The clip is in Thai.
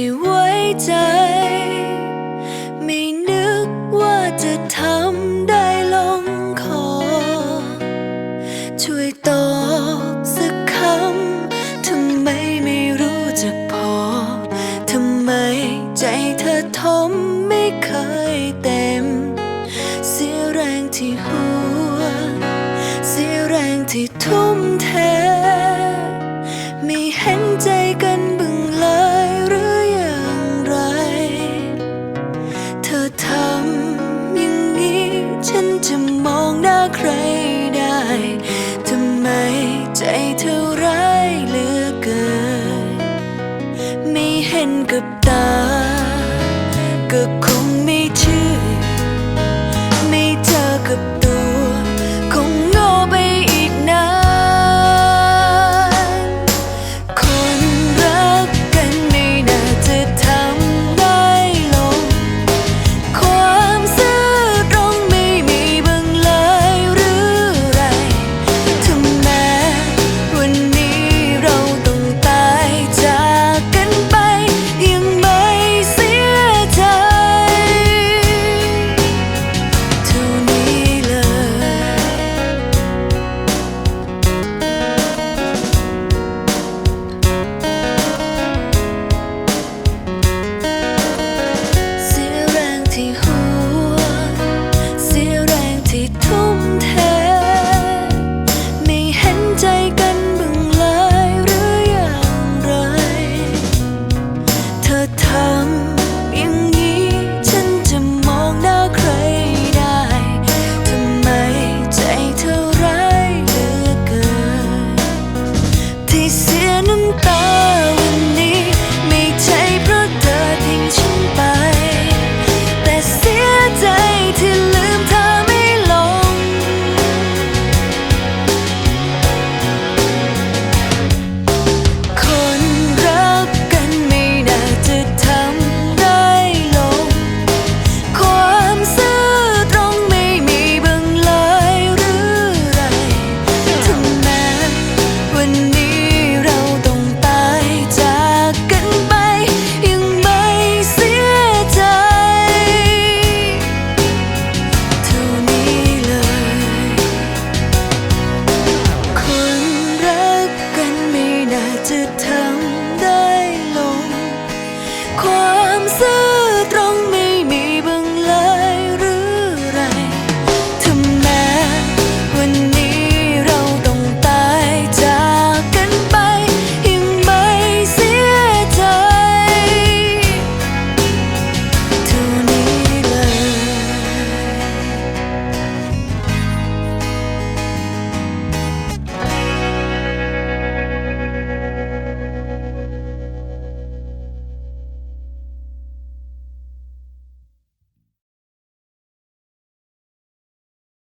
ที่ไว้ใจ ไม่นึกว่าจะทำได้ลงคอ ช่วยตอบสักคำทำไมไม่รู้จักพอ ทำไมใจเธอทมไม่เคยเต็ม เสียแรงที่หัว เสียแรงที่ทุ่มเท จะมองหน้าใครได้ทำไมใจเธอร้ายเหลือเกิน ไม่เห็นกับตา ก็คงไม่ใช่